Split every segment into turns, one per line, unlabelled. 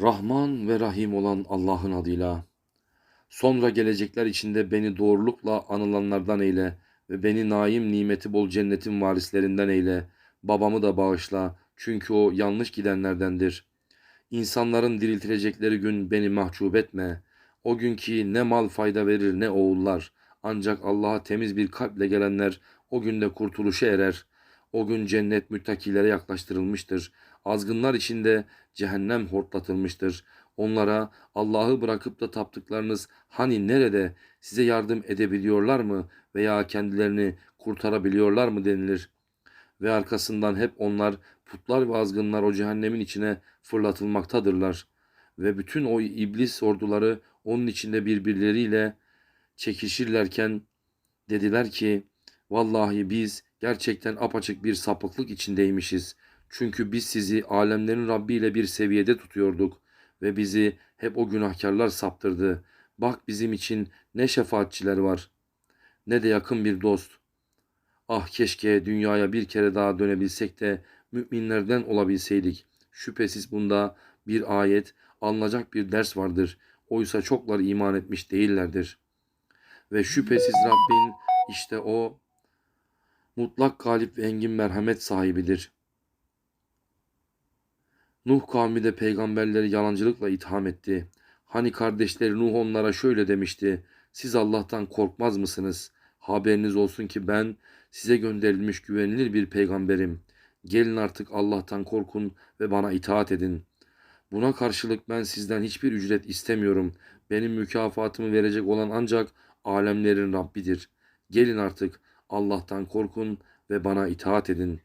Rahman ve Rahim olan Allah'ın adıyla. Sonra gelecekler içinde beni doğrulukla anılanlardan eyle ve beni naim nimeti bol cennetin varislerinden eyle. Babamı da bağışla çünkü o yanlış gidenlerdendir. İnsanların diriltilecekleri gün beni mahcup etme. O gün ki ne mal fayda verir ne oğullar. Ancak Allah'a temiz bir kalple gelenler o günde kurtuluşa erer. O gün cennet müttakilere yaklaştırılmıştır. Azgınlar içinde cehennem hortlatılmıştır. Onlara Allah'ı bırakıp da taptıklarınız hani nerede size yardım edebiliyorlar mı veya kendilerini kurtarabiliyorlar mı denilir. Ve arkasından hep onlar putlar ve azgınlar o cehennemin içine fırlatılmaktadırlar. Ve bütün o iblis orduları onun içinde birbirleriyle çekişirlerken dediler ki vallahi biz gerçekten apaçık bir sapıklık içindeymişiz. Çünkü biz sizi alemlerin Rabbi ile bir seviyede tutuyorduk ve bizi hep o günahkarlar saptırdı. Bak bizim için ne şefaatçiler var ne de yakın bir dost. Ah keşke dünyaya bir kere daha dönebilsek de müminlerden olabilseydik. Şüphesiz bunda bir ayet, alınacak bir ders vardır. Oysa çoklar iman etmiş değillerdir. Ve şüphesiz Rabbin işte o mutlak galip ve engin merhamet sahibidir. Nuh kavmi de peygamberleri yalancılıkla itham etti. Hani kardeşleri Nuh onlara şöyle demişti. Siz Allah'tan korkmaz mısınız? Haberiniz olsun ki ben size gönderilmiş güvenilir bir peygamberim. Gelin artık Allah'tan korkun ve bana itaat edin. Buna karşılık ben sizden hiçbir ücret istemiyorum. Benim mükafatımı verecek olan ancak alemlerin Rabbidir. Gelin artık Allah'tan korkun ve bana itaat edin.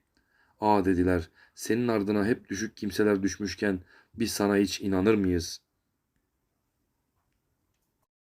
Aa dediler, senin ardına hep düşük kimseler düşmüşken biz sana hiç inanır mıyız?''